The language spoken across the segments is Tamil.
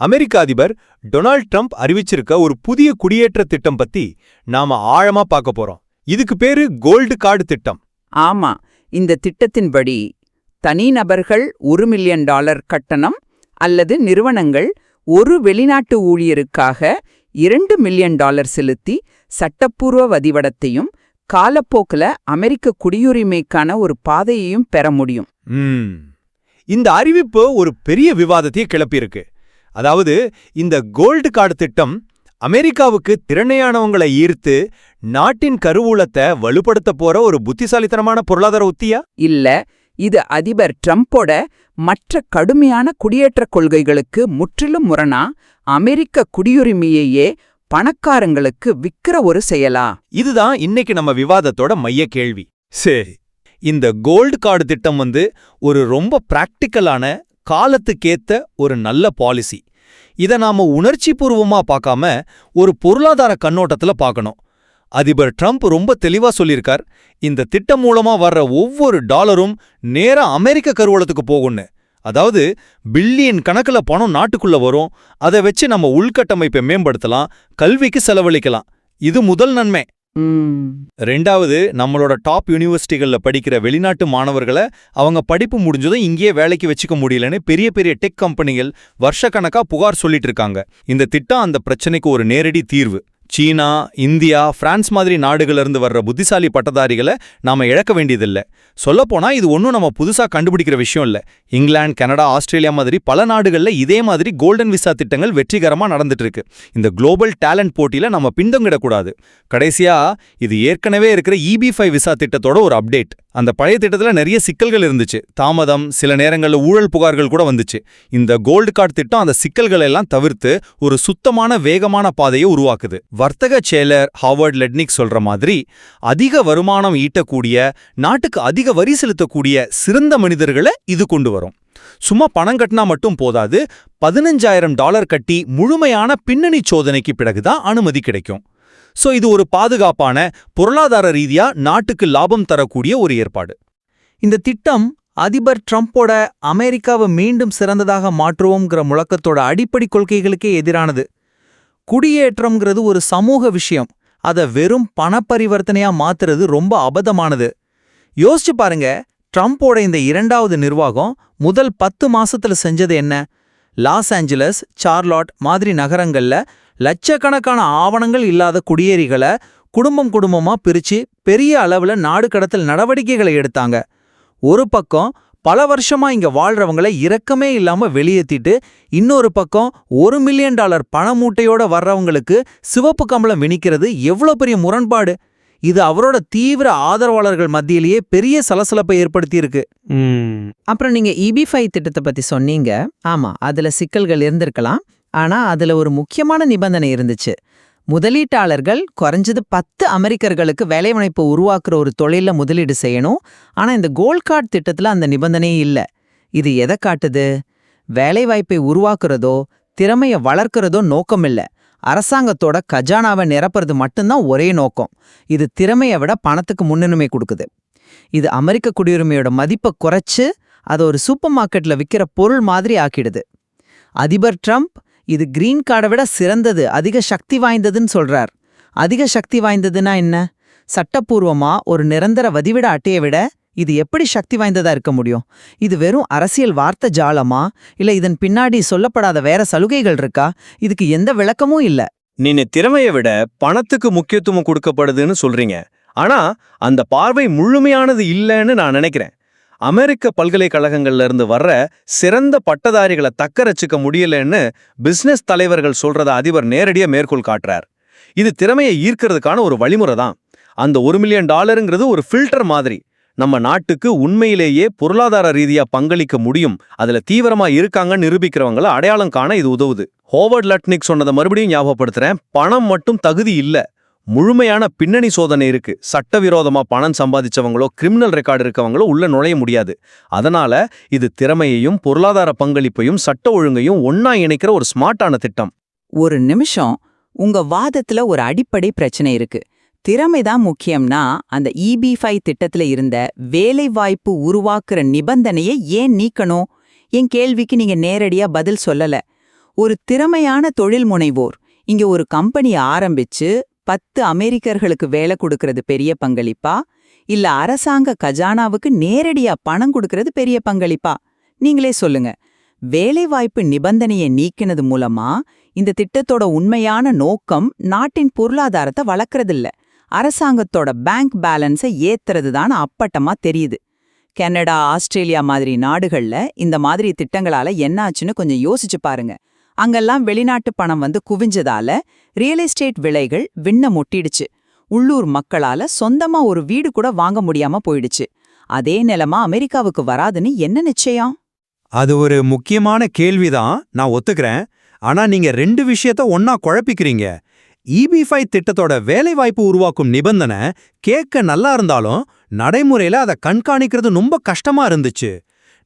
அமெரிக்க அதிபர் டொனால்ட் ட்ரம்ப் அறிவிச்சிருக்க ஒரு புதிய குடியேற்ற திட்டம் பத்தி நாம ஆழமா பார்க்க போறோம். இதுக்கு பேரு கோல்டு கார்டு திட்டம். ஆமா இந்த திட்டத்தின்படி தனிநபர்கள் ஒரு மில்லியன் டாலர் கட்டணம் அல்லது நிறுவனங்கள் ஒரு வெளிநாட்டு ஊழியருக்காக இரண்டு மில்லியன் டாலர் செலுத்தி சட்டப்பூர்வ வதிவடத்தையும் காலப்போக்குல அமெரிக்க குடியுரிமைக்கான ஒரு பாதையையும் பெற முடியும். இந்த அறிவிப்பு ஒரு பெரிய விவாதத்தையே கிளப்பியிருக்கு. அதாவது இந்த கோல்டு கார்டு திட்டம் அமெரிக்காவுக்கு திறனையானவங்களை ஈர்த்து நாட்டின் கருவூலத்தை வலுப்படுத்த போற ஒரு புத்திசாலித்தனமான பொருளாதார உத்தியா? இல்ல இது அதிபர் ட்ரம்போட மற்ற கடுமையான குடியேற்ற கொள்கைகளுக்கு முற்றிலும் முரணா அமெரிக்க குடியுரிமையையே பணக்காரங்களுக்கு விக்கிற ஒரு செயலா? இதுதான் இன்னைக்கு நம்ம விவாதத்தோட மைய கேள்வி. சரி இந்த கோல்டு கார்டு திட்டம் வந்து ஒரு ரொம்ப பிராக்டிக்கலான காலத்துக்கேத்த ஒரு நல்ல பாலிசி இத நாம உணர்ச்சி பூர்வமா பார்க்காம ஒரு பொருளாதார கண்ணோட்டத்துல பார்க்கணும் அதிபர் ட்ரம்ப் ரொம்ப தெளிவா சொல்லியிருக்கார் இந்த திட்டம் மூலமா வர்ற ஒவ்வொரு டாலரும் நேரா அமெரிக்க கருவூலத்துக்கு போகும்னு. அதாவது பில்லியன் கணக்குல பணம் நாட்டுக்குள்ள வரும் அதை வச்சு நம்ம உள்கட்டமைப்பை மேம்படுத்தலாம் கல்விக்கு செலவழிக்கலாம். இது முதல் நன்மை. ரெண்டாவது நம்மளோட டாப் யூனிவர்சிட்டிகள்ல படிக்கிற வெளிநாட்டு மாணவர்களை அவங்க படிப்பு முடிஞ்சதும் இங்கேயே வேலைக்கு வச்சுக்க முடியலன்னு பெரிய பெரிய டெக் கம்பெனிகள் வருஷக்கணக்கா புகார் சொல்லிட்டு இருக்காங்க. இந்த திட்டம் அந்த பிரச்சனைக்கு ஒரு நேரடி தீர்வு. சீனா இந்தியா பிரான்ஸ் மாதிரி நாடுகளிலிருந்து வர்ற புத்திசாலி பட்டதாரிகளை நாம இழக்க வேண்டியதில்ல. சொல்லப்போனா இது ஒன்றும் நம்ம புதுசா கண்டுபிடிக்கிற விஷயம் இல்லை. இங்கிலாந்து கனடா ஆஸ்திரேலியா மாதிரி பல நாடுகள்ல இதே மாதிரி கோல்டன் விசா திட்டங்கள் வெற்றிகரமா நடந்துட்டு இருக்கு இந்த குளோபல் டேலண்ட் போட்டியில் நம்ம பின்தங்கிடக்கூடாது. கடைசியா இது ஏற்கனவே இருக்கிற இபி ஃபைவ் விசா திட்டத்தோட ஒரு அப்டேட். அந்த பழைய திட்டத்துல நிறைய சிக்கல்கள் இருந்துச்சு. தாமதம் சில நேரங்கள்ல ஊழல் புகார்கள் கூட வந்துச்சு. இந்த கோல்டு கார்டு திட்டம் அந்த சிக்கல்களை எல்லாம் தவிர்த்து ஒரு சுத்தமான வேகமான பாதையை உருவாக்குது. வர்த்தக செயலர் ஹாவர்ட் லெட்னிக் சொல்ற மாதிரி அதிக வருமானம் ஈட்டக்கூடிய நாட்டுக்கு அதிக வரி செலுத்தக்கூடிய சிறந்த மனிதர்களை இது கொண்டு வரும். சும்மா பணம் கட்டினா மட்டும் போதாது பதினஞ்சாயிரம் டாலர் கட்டி முழுமையான பின்னணி சோதனைக்கு பிறகுதான் அனுமதி கிடைக்கும். சோ இது ஒரு பாதுகாப்பான பொருளாதார ரீதியா நாட்டுக்கு லாபம் தரக்கூடிய ஒரு ஏற்பாடு. இந்த திட்டம் அதிபர் ட்ரம்ப்போட அமெரிக்காவை மீண்டும் சிறந்ததாக மாற்றுவோங்கிற முழக்கத்தோட அடிப்படை கொள்கைகளுக்கே எதிரானது. குடியேற்றம்ங்கிறது ஒரு சமூக விஷயம். அதை வெறும் பணப்பரிவர்த்தனையா மாத்துறது ரொம்ப அபதமானது யோசிச்சு பாருங்க ட்ரம்போட இந்த இரண்டாவது நிர்வாகம் முதல் பத்து மாசத்துல செஞ்சது என்ன? லாஸ் ஏஞ்சலஸ் சார்லாட் மாதிரி நகரங்கள்ல லட்சக்கணக்கான ஆவணங்கள் இல்லாத குடியேறிகளை குடும்பம் குடும்பமா பிரிச்சு பெரிய அளவுல நாடு கடத்தல் நடவடிக்கைகளை எடுத்தாங்க. ஒரு பக்கம் பல வருஷமா இங்க வாழ்றவங்கள இரக்கமே இல்லாம வெளியேத்திட்டு இன்னொரு பக்கம் ஒரு மில்லியன் டாலர் பண மூட்டையோட வர்றவங்களுக்கு சிவப்பு கம்பளம் வினிக்கிறது எவ்வளவு பெரிய முரண்பாடு. இது அவரோட தீவிர ஆதரவாளர்கள் மத்தியிலேயே பெரிய சலசலப்பை ஏற்படுத்தியிருக்கு. அப்புறம் நீங்க இபி ஃபைவ் திட்டத்தை பத்தி சொன்னீங்க. ஆமா அதுல சிக்கல்கள் இருந்திருக்கலாம். ஆனா அதுல ஒரு முக்கியமான நிபந்தனை இருந்துச்சு. முதலீட்டாளர்கள் குறைஞ்சது பத்து அமெரிக்கர்களுக்கு வேலைவாய்ப்பு உருவாக்குற ஒரு தொழில முதலீடு செய்யணும். ஆனா இந்த கோல்ட் கார்டு திட்டத்துல அந்த நிபந்தனையே இல்ல. இது எதை காட்டுது? வேலைவாய்ப்பை உருவாக்குறதோ திறமைய வளர்க்கறதோ நோக்கம் இல்ல. அரசாங்கத்தோட கஜானாவை நிரப்புறது மட்டும்தான் ஒரே நோக்கம். இது திறமையை விட பணத்துக்கு முன்னுரிமை கொடுக்குது. இது அமெரிக்க குடியுரிமையோட மதிப்பை குறைச்சு அதை ஒரு சூப்பர் மார்க்கெட்ல விக்கிற பொருள் மாதிரி ஆக்கிடுது. அதிபர் ட்ரம்ப் இது கிரீன் கார்டை விட சிறந்தது அதிக சக்தி வாய்ந்ததுன்னு சொல்றார். அதிக சக்தி வாய்ந்ததுன்னா என்ன? சட்டப்பூர்வமா ஒரு நிரந்தர வதிவிட அட்டையை விட இது எப்படி சக்தி வாய்ந்ததா இருக்க முடியும்? இது வெறும் அரசியல் வார்த்தை ஜாலமா? இல்ல இதன் பின்னாடி சொல்லப்படாத வேற சலுகைகள் இருக்கா? இதுக்கு எந்த விளக்கமும் இல்ல. நீங்க திறமையை விட பணத்துக்கு முக்கியத்துவம் கொடுக்கப்படுதுன்னு சொல்றீங்க. ஆனா அந்த பார்வை முழுமையானது இல்லைன்னு நான் நினைக்கிறேன். அமெரிக்க பல்கலைக்கழகங்கள்ல இருந்து வர்ற சிறந்த பட்டதாரிகளை தக்கரச்சுக்க முடியலன்னு பிசினஸ் தலைவர்கள் சொல்றத அதிபர் நேரடியா மேற்கோள் காட்டுறார். இது திறமையை ஈர்க்கிறதுக்கான ஒரு வழிமுறை தான். அந்த ஒரு மில்லியன் டாலருங்கிறது ஒரு ஃபில்டர் மாதிரி. நம்ம நாட்டுக்கு உண்மையிலேயே பொருளாதார ரீதியா பங்களிக்க முடியும். அதுல தீவிரமா இருக்காங்கன்னு நிரூபிக்கிறவங்கள அடையாளம் காண இது உதவுது. ஹோவர்ட் லட்னிக் சொன்னதை மறுபடியும் ஞாபகப்படுத்துறேன். பணம் மட்டும் தகுதி இல்ல. முழுமையான பின்னணி சோதனை இருக்கு. சட்டவிரோதமா பணம் சம்பாதிச்சவங்களோ கிரிமினல் ரெக்கார்டு இருக்கவங்களோ உள்ள நுழைய முடியாது. அதனால இது திறமையையும் பொருளாதார பங்களிப்பையும் சட்ட ஒழுங்கையும் ஒன்னா இணைக்கிற ஒரு ஸ்மார்ட்டான திட்டம். ஒரு நிமிஷம். உங்க வாதத்துல ஒரு அடிப்படை பிரச்சனை இருக்கு. திறமைதான் முக்கியம்னா அந்த இபி ஃபைவ் திட்டத்துல இருந்த வேலை வாய்ப்பு உருவாக்குற நிபந்தனையை ஏன் நீக்கணும்? என் கேள்விக்கு நீங்க நேரடியா பதில் சொல்லல. ஒரு திறமையான தொழில் முனைவோர் இங்க ஒரு கம்பெனி ஆரம்பிச்சு பத்து அமெரிக்கர்களுக்கு வேலை கொடுக்கறது பெரிய பங்களிப்பா? இல்ல அரசாங்க கஜானாவுக்கு நேரடியா பணம் கொடுக்கறது பெரிய பங்களிப்பா? நீங்களே சொல்லுங்க. வேலைவாய்ப்பு நிபந்தனையை நீக்கினது மூலமா இந்த திட்டத்தோட உண்மையான நோக்கம் நாட்டின் பொருளாதாரத்தை வளர்க்கறதில்ல. அரசாங்கத்தோட பேங்க் பேலன்ஸை ஏத்துறது தான் அப்பட்டமா தெரியுது. கனடா ஆஸ்திரேலியா மாதிரி நாடுகள்ல இந்த மாதிரி திட்டங்களால என்னாச்சுன்னு கொஞ்சம் யோசிச்சு பாருங்க. அங்கெல்லாம் வெளிநாட்டு பணம் வந்து குவிஞ்சதால ரியல் எஸ்டேட் விலைகள் விண்ண முட்டிடுச்சு உள்ளூர் மக்களால சொந்தமா ஒரு வீடு கூட வாங்க முடியாம போயிடுச்சு. அதே நிலமா அமெரிக்காவுக்கு வராதுன்னு என்ன நிச்சயம்? அது ஒரு முக்கியமான கேள்விதான். நான் ஒத்துக்கிறேன். ஆனா நீங்க ரெண்டு விஷயத்த ஒன்னா குழப்பிக்கிறீங்க. இபி ஃபைவ் திட்டத்தோட வேலைவாய்ப்பு உருவாக்கும் நிபந்தனை கேட்க நல்லா இருந்தாலும் நடைமுறையில அதை கண்காணிக்கிறது ரொம்ப கஷ்டமா இருந்துச்சு.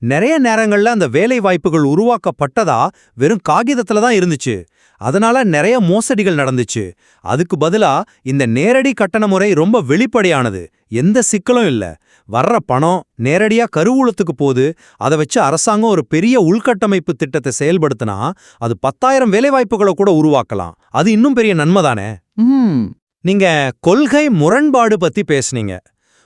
நிறைய நேரங்கள்ல அந்த வேலை வாய்ப்புகள் உருவாக்கப்பட்டதா வெறும் காகிதத்துல தான் இருந்துச்சு. அதனால நிறைய மோசடிகள் நடந்துச்சு. அதுக்கு பதிலா இந்த நேரடி கட்டண முறை ரொம்ப வெளிப்படையானது. எந்த சிக்கலும் இல்ல. வர்ற பணம் நேரடியா கருவூலத்துக்கு போகுது அதை வச்சு அரசாங்கம் ஒரு பெரிய உள்கட்டமைப்பு திட்டத்தை செயல்படுத்தினா அது பத்தாயிரம் வேலைவாய்ப்புகளை கூட உருவாக்கலாம். அது இன்னும் பெரிய நன்மை தானே? நீங்க கொள்கை முரண்பாடு பத்தி பேசுனீங்க.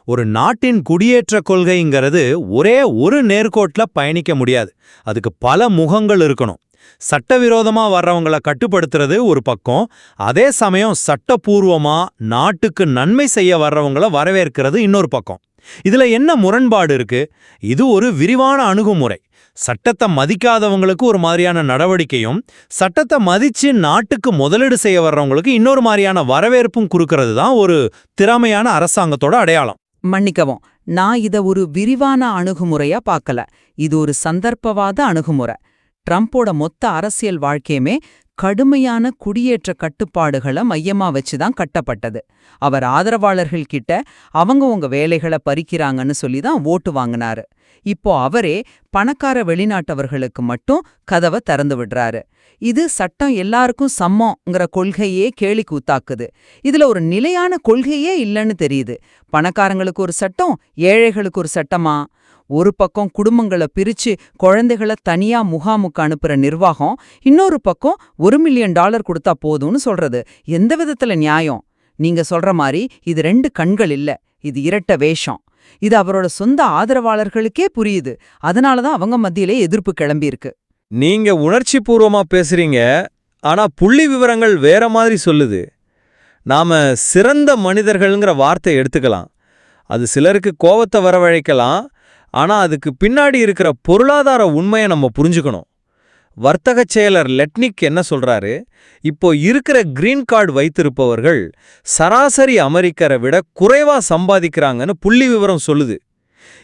ஒரு நாட்டின் குடியேற்ற கொள்கைங்கிறது ஒரே ஒரு நேர்கோட்ல பயணிக்க முடியாது. அதுக்கு பல முகங்கள் இருக்கணும். சட்டவிரோதமா வர்றவங்கள கட்டுப்படுத்துறது ஒரு பக்கம். அதே சமயம் சட்டப்பூர்வமாக நாட்டுக்கு நன்மை செய்ய வர்றவங்கள வரவேற்கிறது இன்னொரு பக்கம். இதுல என்ன முரண்பாடு இருக்கு? இது ஒரு விரிவான அணுகுமுறை. சட்டத்தை மதிக்காதவங்களுக்கு ஒரு மாதிரியான நடவடிக்கையும் சட்டத்தை மதிச்சு நாட்டுக்கு முதலீடு செய்ய வர்றவங்களுக்கு இன்னொரு மாதிரியான வரவேற்பும் கொடுக்கறது தான் ஒரு திறமையான அரசாங்கத்தோட அடையாளம். மன்னிக்கவும் நான் இத ஒரு விரிவான அணுகுமுறையா பார்க்கல. இது ஒரு சந்தர்ப்பவாத அணுகுமுறை. ட்ரம்ப்போட மொத்த அரசியல் வாழ்க்கையுமே கடுமையான குடியேற்ற கட்டுப்பாடுகளை மையமா வச்சு தான் கட்டப்பட்டது. அவர் ஆதரவாளர்கள் கிட்ட அவங்க உங்க வேலைகளை பறிக்கிறாங்கன்னு சொல்லி தான் ஓட்டு வாங்கினாரு. இப்போ அவரே பணக்கார வெளிநாட்டவர்களுக்கு மட்டும் கதவை திறந்து விடுறாரு. இது சட்டம் எல்லாருக்கும் சம்மங்கிற கொள்கையே கேலி கூத்தாக்குது இதுல ஒரு நிலையான கொள்கையே இல்லைன்னு தெரியுது. பணக்காரங்களுக்கு ஒரு சட்டம் ஏழைகளுக்கு ஒரு சட்டமா? ஒரு பக்கம் குடும்பங்களை பிரிச்சு குழந்தைகளை தனியா முகாமுக்கு அனுப்புற நிர்வாகம் இன்னொரு பக்கம் ஒரு மில்லியன் டாலர் கொடுத்தா போதும்னு சொல்றது. எந்த விதத்துல நியாயம்? நீங்க சொல்ற மாதிரி இது ரெண்டு கண்கள் இல்ல இது இரட்ட வேஷம். இது அவரோட சொந்த ஆதரவாளர்களுக்கே புரியுது. அதனால தான் அவங்க மத்தியிலே எதிர்ப்பு கிளம்பியிருக்கு. நீங்க உணர்ச்சி பூர்வமா பேசுறீங்க ஆனா புள்ளி விவரங்கள் வேற மாதிரி சொல்லுது. நாம சிறந்த மனிதர்கள்ங்கிற வார்த்தை எடுத்துக்கலாம். அது சிலருக்கு கோவத்தை வரவழைக்கலாம் ஆனா அதுக்கு பின்னாடி இருக்கிற பொருளாதார உண்மையை நம்ம புரிஞ்சுக்கணும். வர்த்தகச் செயலர் லெட்னிக் என்ன சொல்றாரு? இப்போ இருக்கிற கிரீன் கார்டு வைத்திருப்பவர்கள் சராசரி அமெரிக்கரை விட குறைவா சம்பாதிக்கிறாங்கன்னு புள்ளி விவரம் சொல்லுது.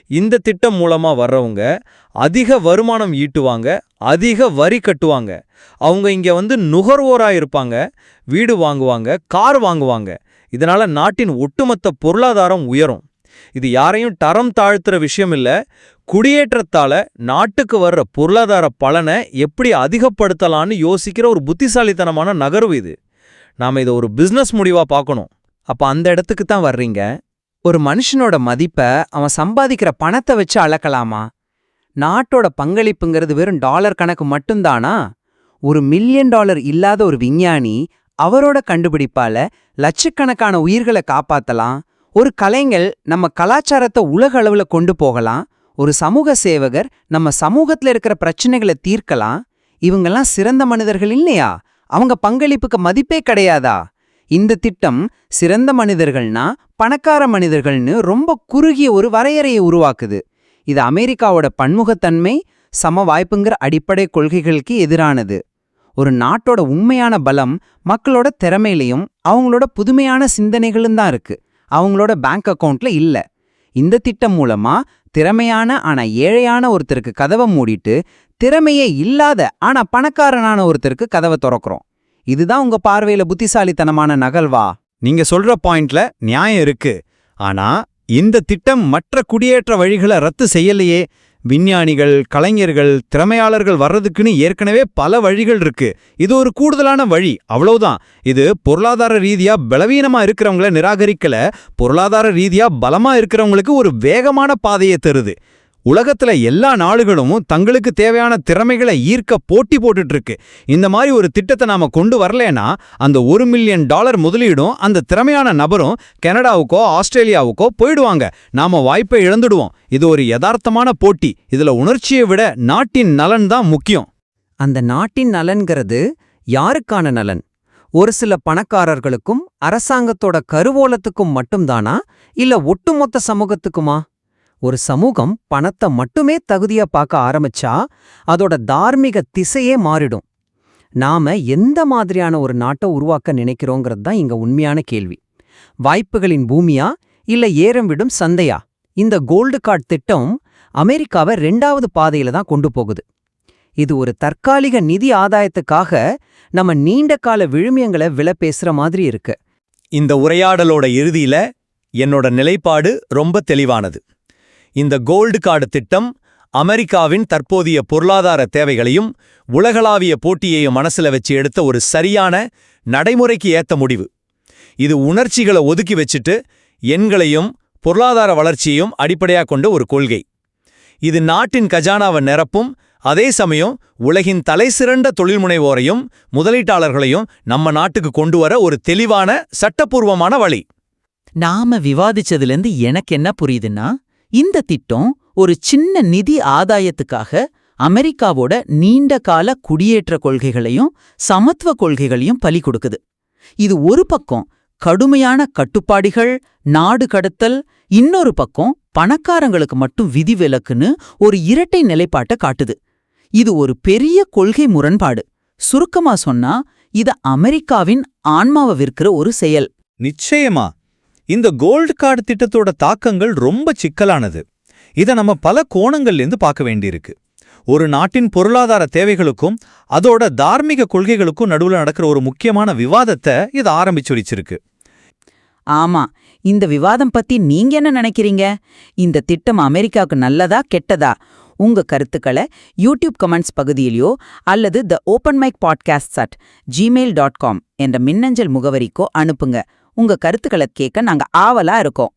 இந்த திட்டம் மூலமா வர்றவங்க அதிக வருமானம் ஈட்டுவாங்க அதிக வரி கட்டுவாங்க. அவங்க இங்க வந்து நுகர்வோரா இருப்பாங்க வீடு வாங்குவாங்க கார் வாங்குவாங்க. இதனால நாட்டின் ஒட்டுமொத்த பொருளாதாரம் உயரும். இது யாரையும் தரம் தாழ்த்துற விஷயம் இல்ல. குடியேற்றத்தால நாட்டுக்கு வர்ற பொருளாதார பலனை எப்படி அதிகப்படுத்தலான்னு யோசிக்கிற ஒரு புத்திசாலித்தனமான நகர்வு இது. நாம இதை ஒரு பிசினஸ் முடிவா பார்க்கணும். அப்ப அந்த இடத்துக்கு தான் வர்றீங்க. ஒரு மனுஷனோட மதிப்ப அவன் சம்பாதிக்கிற பணத்தை வச்சு அளக்கலாமா? நாட்டோட பங்களிப்புங்கிறது வெறும் டாலர் கணக்கு மட்டும்தானா? ஒரு மில்லியன் டாலர் இல்லாத ஒரு விஞ்ஞானி அவரோட கண்டுபிடிப்பால லட்சக்கணக்கான உயிர்களை காப்பாத்தலாம். ஒரு கலைஞர் நம்ம கலாச்சாரத்தை உலக அளவில் கொண்டு போகலாம் ஒரு சமூக சேவகர் நம்ம சமூகத்துல இருக்கிற பிரச்சனைகளை தீர்க்கலாம் இவங்கெல்லாம் சிறந்த மனிதர்கள் இல்லையா? அவங்க பங்களிப்புக்கு மதிப்பே கிடையாதா? இந்த திட்டம் சிறந்த மனிதர்கள்னா பணக்கார மனிதர்கள்னு ரொம்ப குறுகிய ஒரு வரையறையை உருவாக்குது. இது அமெரிக்காவோட பன்முகத்தன்மை சம வாய்ப்புங்கிற அடிப்படை கொள்கைகளுக்கு எதிரானது. ஒரு நாட்டோட உண்மையான பலம் மக்களோட திறமையிலையும் அவங்களோட புதுமையான சிந்தனைகளும் தான் இருக்கு. அவங்களோட பேங்க் அக்கவுண்ட்ல இல்ல. இந்த திட்டம் மூலமா திறமையான ஆனா ஏழையான ஒருத்தருக்கு கதவை மூடிட்டு திறமையே இல்லாத ஆனா பணக்காரனான ஒருத்தருக்கு கதவை திறக்கிறோம். இதுதான் உங்க பார்வையில புத்திசாலித்தனமான நகல்வா? நீங்க சொல்ற பாயிண்ட்ல நியாயம் இருக்கு. ஆனா இந்த திட்டம் மற்ற குடியேற்ற வழிகளை ரத்து செய்யலையே விஞ்ஞானிகள் கலைஞர்கள் திறமையாளர்கள் வர்றதுக்குன்னு ஏற்கனவே பல வழிகள் இருக்கு. இது ஒரு கூடுதலான வழி. அவ்வளவுதான். இது பொருளாதார ரீதியா பலவீனமா இருக்கிறவங்கள நிராகரிக்கல. பொருளாதார ரீதியா பலமா இருக்கிறவங்களுக்கு ஒரு வேகமான பாதையை தருது. உலகத்துல எல்லா நாடுகளும் தங்களுக்கு தேவையான திறமைகளை ஈர்க்க போட்டி போட்டுட்டு இருக்கு இந்த மாதிரி ஒரு திட்டத்தை நாம கொண்டு வரலேனா அந்த ஒரு மில்லியன் டாலர் முதலீடும் அந்த திறமையான நபரும் கனடாவுக்கோ ஆஸ்திரேலியாவுக்கோ போயிடுவாங்க. நாம வாய்ப்பை இழந்துடுவோம். இது ஒரு யதார்த்தமான போட்டி. இதுல உணர்ச்சியை விட நாட்டின் நலன் தான் முக்கியம். அந்த நாட்டின் நலன்கிறது யாருக்கான நலன்? ஒரு சில பணக்காரர்களுக்கும் அரசாங்கத்தோட கருவோலத்துக்கும் மட்டும்தானா? இல்ல ஒட்டுமொத்த சமூகத்துக்குமா? ஒரு சமூகம் பணத்தை மட்டுமே தகுதியா பார்க்க ஆரம்பிச்சா அதோட தார்மீக திசையே மாறிடும். நாம எந்த மாதிரியான ஒரு நாட்டை உருவாக்க நினைக்கிறோங்கிறது தான் இங்க உண்மையான கேள்வி. வாய்ப்புகளின் பூமியா இல்ல ஏறம் விடும் சந்தையா? இந்த கோல்டு கார்டு திட்டம் அமெரிக்காவை ரெண்டாவது பாதையில தான் கொண்டு போகுது. இது ஒரு தற்காலிக நிதி ஆதாயத்துக்காக நம்ம நீண்ட கால விழுமியங்களை விலை பேசுற மாதிரி இருக்கு. இந்த உரையாடலோட இறுதியில என்னோட நிலைப்பாடு ரொம்ப தெளிவானது. இந்த கோல்டு கார்டு திட்டம் அமெரிக்காவின் தற்போதைய பொருளாதார தேவைகளையும் உலகளாவிய போட்டியையும் மனசுல வச்சு எடுத்த ஒரு சரியான நடைமுறைக்கு ஏத்த முடிவு. இது உணர்ச்சிகளை ஒதுக்கி வச்சுட்டு எண்களையும் பொருளாதார வளர்ச்சியையும் அடிப்படையாக கொண்ட ஒரு கொள்கை. இது நாட்டின் கஜானாவை நிரப்பும் அதே சமயம் உலகின் தலைசிறந்த தொழில்முனைவோரையும் முதலீட்டாளர்களையும் நம்ம நாட்டுக்கு கொண்டு வர ஒரு தெளிவான சட்டப்பூர்வமான வழி. நாம விவாதிச்சதுலேருந்து எனக்கு என்ன புரியுதுன்னா இந்த திட்டம் ஒரு சின்ன நிதி ஆதாயத்துக்காக அமெரிக்காவோட நீண்ட கால குடியேற்ற கொள்கைகளையும் சமத்துவ கொள்கைகளையும் பலி கொடுக்குது. இது ஒரு பக்கம் கடுமையான கட்டுப்பாடுகள் நாடு கடத்தல் இன்னொரு பக்கம் பணக்காரங்களுக்கு மட்டும் விதிவிலக்குன்னு ஒரு இரட்டை நிலைப்பாட்டை காட்டுது. இது ஒரு பெரிய கொள்கை முரண்பாடு. சுருக்கமா சொன்னா இது அமெரிக்காவின் ஆன்மாவை விற்கிற ஒரு செயல். நிச்சயமா. இந்த கோல்டு கார்டு திட்டத்தோட தாக்கங்கள் ரொம்ப சிக்கலானது. இதை நம்ம பல கோணங்கள்லேருந்து பார்க்க வேண்டியிருக்கு. ஒரு நாட்டின் பொருளாதார தேவைகளுக்கும் அதோட தார்மீக கொள்கைகளுக்கும் நடுவுல நடக்கிற ஒரு முக்கியமான விவாதத்தை இது ஆரம்பிச்சு வச்சிருக்கு. ஆமா இந்த விவாதம் பத்தி நீங்க என்ன நினைக்கிறீங்க? இந்த திட்டம் அமெரிக்காவுக்கு நல்லதா கெட்டதா? உங்க கருத்துக்களை யூடியூப் கமெண்ட்ஸ் பகுதியிலயோ அல்லது the open mic podcast at Gmail dot com என்ற மின்னஞ்சல் முகவரிக்கோ அனுப்புங்க. உங்க கருத்துக்களை கேட்க நாங்க ஆவலா இருக்கோம்.